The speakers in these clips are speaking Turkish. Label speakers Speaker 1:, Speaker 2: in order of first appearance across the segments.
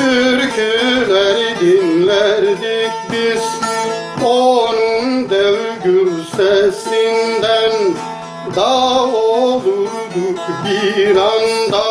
Speaker 1: Türküleri dinlerdik biz. Onun devgül sesinden Da olurduk bir anda.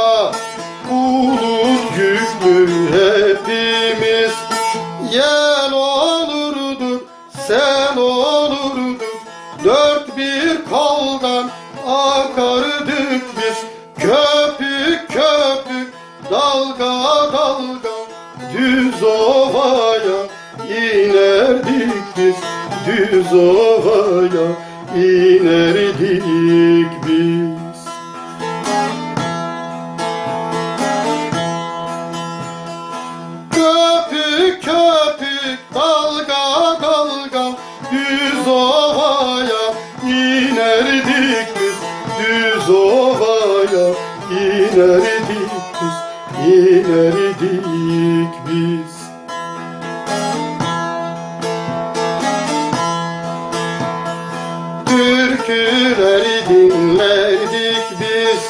Speaker 1: Düz ovaya inerdik biz. Köpük köpük dalga dalga düz ovaya inerdik biz. Düz ovaya inerdik Türküleri dinlerdik biz.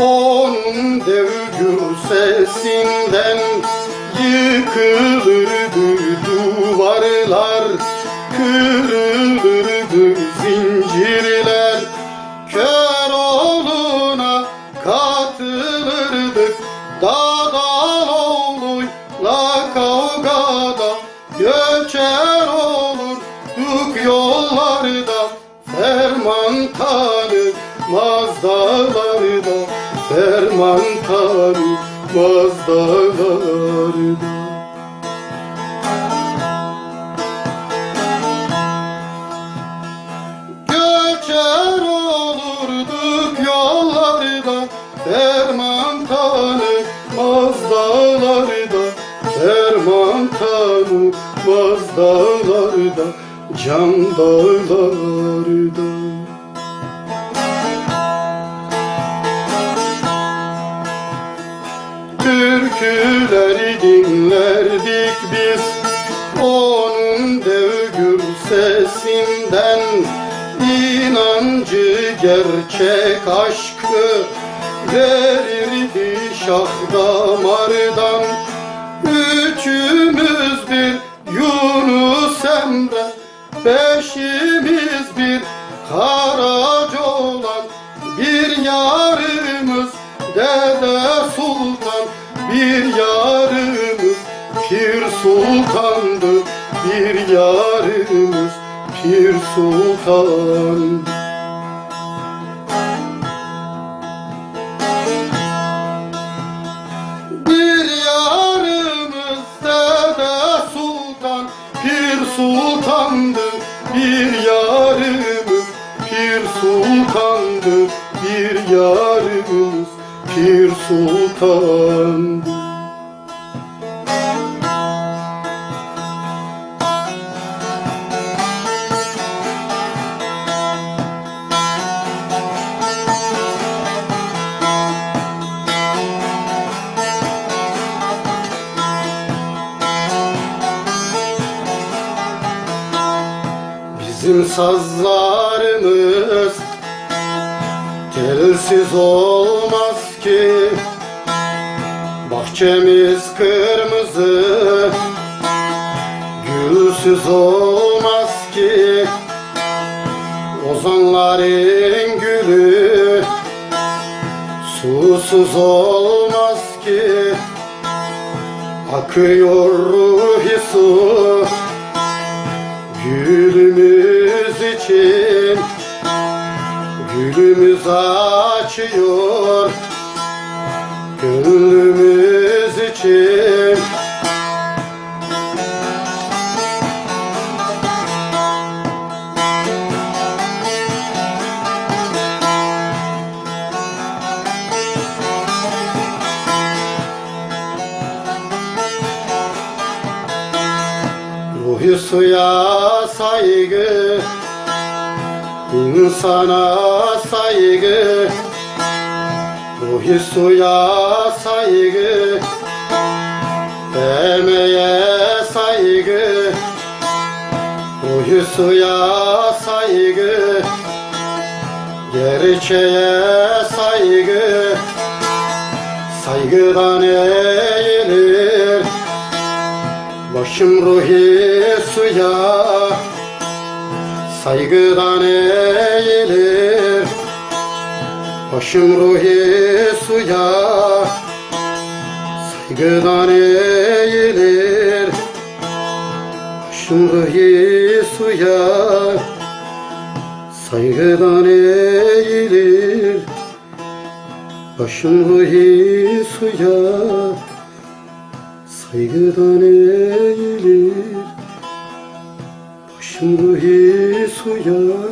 Speaker 1: Onun devgür sesinden Yıkılırdı duvarlar Kırılırdı zincirler. Kör oluna katılırdık Dağdaloğluyla dağlarda Ferman tanımaz dağlarda Göçer olurduk yollarda Ferman tanımaz dağlarda. Ferman tanımaz dağlarda Can dağlarda inancı gerçek aşkı Verirdi şah damardan. Üçümüz bir Yunus Emre Beşimiz bir Karaca olan. Bir yarımız Dede Sultan Bir yarımız Pir Sultan'dı. Bir yarımız Pir Sultan Bir yarımız Pir Sultan'dı Bizim sazlarımız telsiz olmaz ki. Bahçemiz kırmızı. Gülsüz olmaz ki. Ozanların gülü susuz olmaz ki. Akıyor ruhi su Gülümüz için Gülümüz açıyor Gönlümüz için. Ruhi suya saygı insana saygı Ruhi suya saygı Emeğe saygı Ruhi suya saygı Gerçeğe saygı Saygıdan eğilir. Baş Başım ruhi suya Saygıdan eğilir. Başım ruhi suya. Saygıdan eğilir. Başım ruhi suya. Saygıdan eğilir. Başım ruhi suya. Saygıdan eğilir. Başım ruhi to your